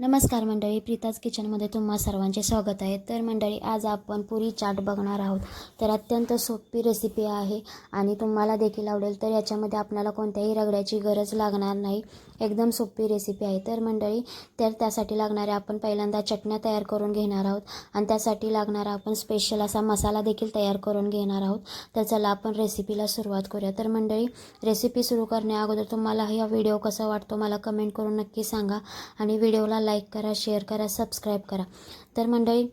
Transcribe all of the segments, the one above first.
नमस्कार मंडळी प्रीताज किचनमध्ये तुम्हा सर्वांचे स्वागत आहे. तर मंडळी आज आपण पुरी चाट बघणार आहोत. तर अत्यंत सोपी रेसिपी आहे आणि तुम्हाला देखील आवडेल तर याच्यामध्ये आपल्याला कोणत्याही रगड्याची गरज लागणार नाही. एकदम सोपी रेसिपी आहे. तर मंडळी तर त्यासाठी लागणाऱ्या आपण पहिल्यांदा चटण्या तयार करून घेणार आहोत आणि त्यासाठी लागणारा आपण स्पेशल असा मसाला देखील तयार करून घेणार आहोत. तर चला आपण रेसिपीला सुरुवात करूया. तर मंडळी रेसिपी सुरू करण्या अगोदर तुम्हाला हा व्हिडिओ कसा वाटतो मला कमेंट करून नक्की सांगा आणि व्हिडिओला लाईक करा शेअर करा सबस्क्राईब करा. तर मंडळी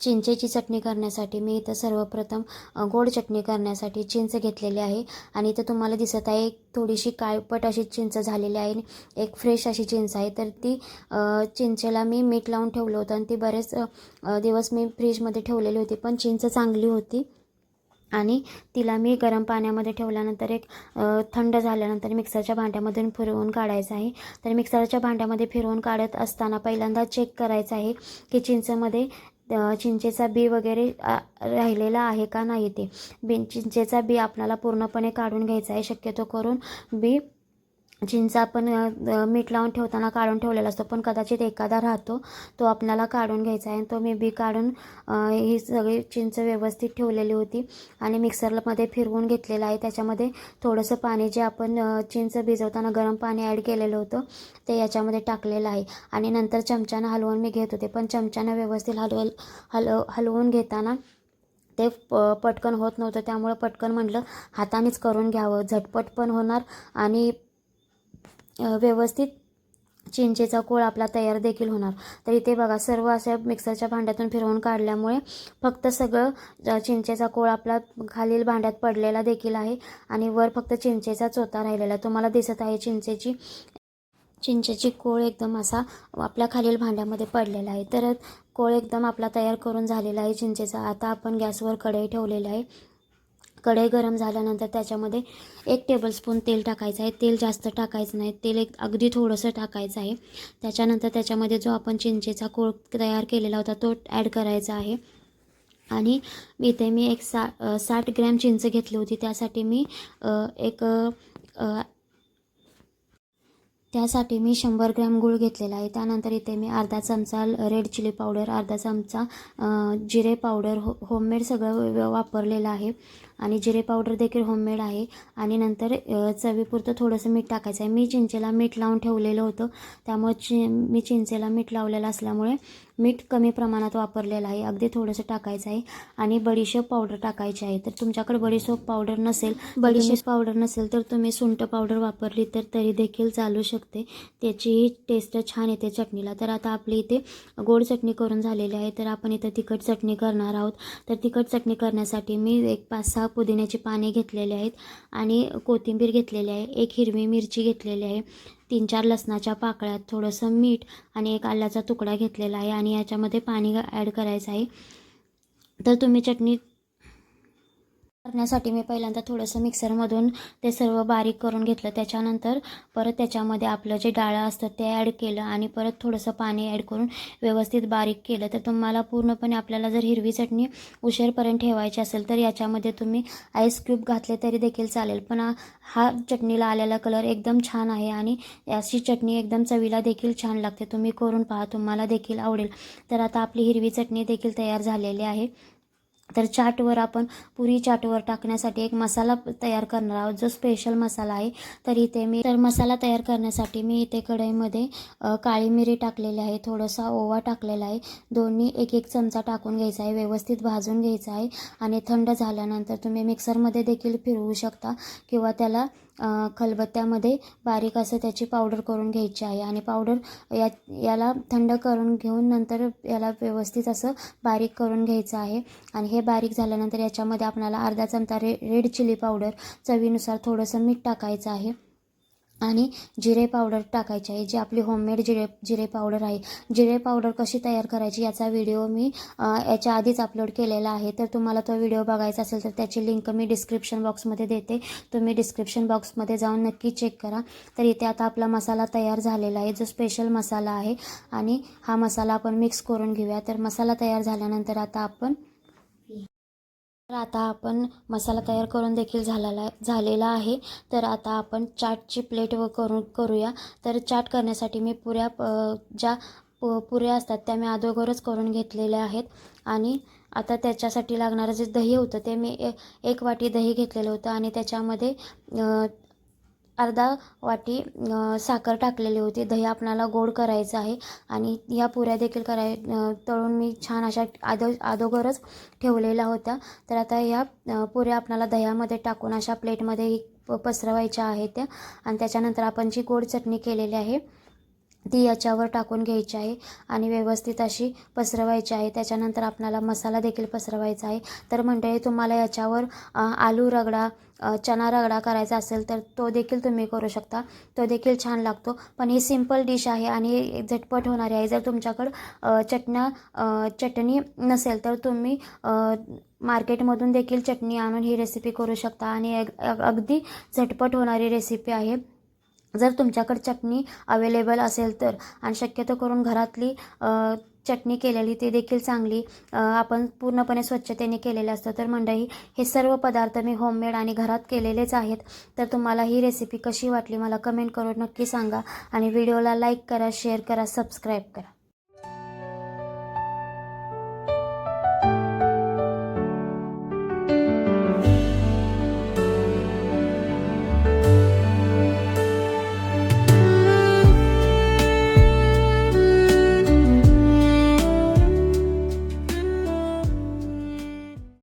चिंचेची चटणी करण्यासाठी मी इथं सर्वप्रथम गोड चटणी करण्यासाठी चिंच घेतलेली आहे. आणि इथं तुम्हाला दिसत आहे एक थोडीशी काळपट अशी चिंच झालेली आहे. एक फ्रेश अशी चिंच आहे. तर ती चिंचेला मी मीठ लावून ठेवलं होतं. आणि ती बरेच दिवस मी फ्रीजमध्ये ठेवलेली होती. पण चिंच चांगली होती. आणि तिला मी गरम पाण्यामध्ये ठेवल्यानंतर एक थंड झाल्यानंतर मिक्सरच्या भांड्यामधून फिरवून काढायचं आहे. तर मिक्सरच्या भांड्यामध्ये फिरवून काढत असताना पहिल्यांदा चेक करायचं आहे की चिंचेमध्ये चिंचेचा बी वगैरे राहिलेला आहे का नाही ते. बी चिंचेचा बी आपल्याला पूर्णपणे काढून घ्यायचा आहे. शक्यतो करून बी चिंच आपण मीठ लावून ठेवताना काढून ठेवलेला असतो. पण कदाचित एखादा राहतो तो आपल्याला काढून घ्यायचा आहे. तो मी बी काढून ही सगळी चिंच व्यवस्थित ठेवलेली होती आणि मिक्सरमध्ये फिरवून घेतलेलं आहे. त्याच्यामध्ये थोडंसं पाणी जे आपण चिंच भिजवताना गरम पाणी ॲड केलेलं होतं ते याच्यामध्ये टाकलेलं आहे. आणि नंतर चमच्यानं हलवून मी घेत होते. पण चमच्यानं व्यवस्थित हलवल हलव हलवून घेताना ते प पटकन होत नव्हतं. त्यामुळं पटकन म्हटलं हातानेच करून घ्यावं. झटपट पण होणार आणि व्यवस्थित चिंचेचा कोळ आपला तयार देखील होणार. तर इथे बघा सर्व अशा मिक्सरच्या भांड्यातून फिरवून काढल्यामुळे फक्त सगळं चिंचेचा कोळ आपला खालील भांड्यात पडलेला देखील आहे आणि वर फक्त चिंचेचा चोथा राहिलेला. तुम्हाला दिसत आहे चिंचेची चिंचेची कोळ एकदम असा आपल्या खालील भांड्यामध्ये पडलेला आहे. तर कोळ एकदम आपला तयार करून झालेला आहे चिंचेचा. आता आपण गॅसवर कढई ठेवलेला आहे. कढई गरम झाल्यानंतर त्याच्यामध्ये एक टेबलस्पून तेल टाकायचं आहे. तेल जास्त टाकायचं नाही. तेल एक अगदी थोडंसं टाकायचं आहे. त्याच्यानंतर त्याच्यामध्ये जो आपण चिंचेचा कोळ तयार केलेला होता तो ॲड करायचा आहे. आणि इथे मी एक सा साठ ग्रॅम चिंच घेतली होती. त्यासाठी मी एक त्यासाठी मी शंभर ग्रॅम गूळ घेतलेला आहे. त्यानंतर इथे मी अर्धा चमचा रेड चिली पावडर अर्धा चमचा जिरे पावडर हो होममेड सगळं वापरलेलं आहे. आणि जिरे पावडर देखील होममेड आहे. आणि नंतर चवीपुरतं थोडंसं मीठ टाकायचं आहे. मी चिंचेला मीठ लावून ठेवलेलं होतं. त्यामुळे चि मी चिंचेला मीठ लावलेलं असल्यामुळे मीठ कमी प्रमाणात वापरलेलं आहे. अगदी थोडंसं टाकायचं आहे आणि बडीशेप पावडर टाकायची आहे. तर तुमच्याकडे बडीशेप पावडर नसेल बडीशेप पावडर नसेल तर तुम्ही सुंठ पावडर वापरली तर तरी देखील चालू शकते. त्याचीही टेस्ट छान येते चटणीला. तर आता आपली इथे गोड चटणी करून झालेली आहे. तर आपण इथं तिखट चटणी करणार आहोत. तर तिखट चटणी करण्यासाठी मी एक पाच सहा पुदिन्याची पाने घेतलेली आहेत आणि कोथिंबीर घेतलेली आहे. एक हिरवी मिरची घेतलेली आहे. तीन चार लसणाच्या पाकळ्यात थोडंसं मीठ आणि एक आल्याचा तुकडा घेतलेला आहे आणि याच्यामध्ये पाणी ॲड करायचं आहे. तर तुम्ही चटणी करण्यासाठी मी पहिल्यांदा थोडंसं मिक्सरमधून ते सर्व बारीक करून घेतलं. त्याच्यानंतर परत त्याच्यामध्ये आपलं जे डाळं असतं ते ॲड केलं आणि परत थोडंसं पाणी ॲड करून व्यवस्थित बारीक केलं. तर तुम्हाला पूर्णपणे आपल्याला जर हिरवी चटणी उशीरपर्यंत ठेवायची असेल तर याच्यामध्ये तुम्ही आईस क्यूब घातले तरी देखील चालेल. पण हा- चटणीला आलेला कलर एकदम छान आहे आणि अशी चटणी एकदम चवीला देखील छान लागते. तुम्ही करून पहा तुम्हाला देखील आवडेल. तर आता आपली हिरवी चटणी देखील तयार झालेली आहे. तर चाटवर आपण पुरी चाटवर टाकण्यासाठी एक मसाला तयार करणार आहोत. जो स्पेशल मसाला आहे तर इथे मी तर मसाला तयार करण्यासाठी मी इथे कढईमध्ये काळी मिरी टाकलेली आहे थोडासा ओवा टाकलेला आहे. दोन्ही एक एक चमचा टाकून घ्यायचा आहे व्यवस्थित भाजून घ्यायचा आहे. आणि थंड झाल्यानंतर तुम्ही मिक्सरमध्ये देखील फिरवू शकता किंवा त्याला खलबत्त्यामध्ये बारीक असं त्याची पावडर करून घ्यायची आहे आणि पावडर या याला थंड करून घेऊन नंतर याला व्यवस्थित असं बारीक करून घ्यायचं आहे. आणि हे बारीक झाल्यानंतर याच्यामध्ये आपल्याला अर्धा चमचा रे रेड चिली पावडर चवीनुसार थोडंसं मीठ टाकायचं आहे. आणि जिरे पावडर टाकायची आहे जी आपली होममेड जिरे जिरे पावडर आहे. जिरे पावडर कशी तयार करायची याचा व्हिडिओ मी याच्या आधीच अपलोड केलेला आहे. तर तुम्हाला तो व्हिडिओ बघायचा असेल तर त्याची लिंक मी डिस्क्रिप्शन बॉक्समध्ये देते. तुम्ही डिस्क्रिप्शन बॉक्समध्ये जाऊन नक्की चेक करा. तर इथे आता आपला मसाला तयार झालेला आहे जो स्पेशल मसाला आहे. आणि हा मसाला आपण मिक्स करून घेऊया. तर मसाला तयार झाल्यानंतर आता आपण तर आता आपण मसाला तयार करून देखील झालेला झालेला आहे. तर आता आपण चाटची प्लेट व करून करूया. तर चाट करण्यासाठी मी पुऱ्या प- ज्या प- पुऱ्या असतात त्या मी अगोदरच करून घेतलेल्या आहेत. आणि आता त्याच्यासाठी लागणारं जे दही होतं ते मी ए एक वाटी दही घेतलेलं होतं आणि त्याच्यामध्ये अर्धा वाटी साखर टाकलेली होती. दही आपणाला गोड करायचं आहे आणि ह्या पुऱ्या देखील कराय तळून मी छान अशा आदो अदोगरच ठेवलेल्या होत्या. तर आता ह्या पुऱ्या आपणाला दह्यामध्ये टाकून अशा प्लेटमध्ये प पसरवायच्या आहेत त्या. आणि त्याच्यानंतर आपण जी गोड चटणी केलेली आहे ती याच्यावर टाकून घ्यायची आहे आणि व्यवस्थित अशी पसरवायची आहे. त्याच्यानंतर आपणाला मसाला देखील पसरवायचा आहे. तर मंडळी तुम्हाला याच्यावर आलू रगडा चना रगडा करायचा असेल तर तो देखील तुम्ही करू शकता. तो देखील छान लागतो. पण ही सिंपल डिश आहे आणि झटपट होणारी आहे. जर तुमच्याकडं चटण्या चटणी नसेल तर तुम्ही मार्केटमधून देखील चटणी आणून ही रेसिपी करू शकता. आणि अग- अगदी झटपट होणारी रेसिपी आहे. जर तुमच्याकडे चटणी अवेलेबल असेल तर आणि शक्यतो करून घरातली चटणी केलेली ती देखील चांगली आपण पूर्णपणे स्वच्छतेने केलेले असतं. तर मंडळी हे सर्व पदार्थ मी होममेड आणि घरात केलेलेच आहेत. तर तुम्हाला ही रेसिपी कशी वाटली मला कमेंट करून नक्की सांगा. आणि व्हिडिओला लाईक करा शेअर करा सबस्क्राईब करा.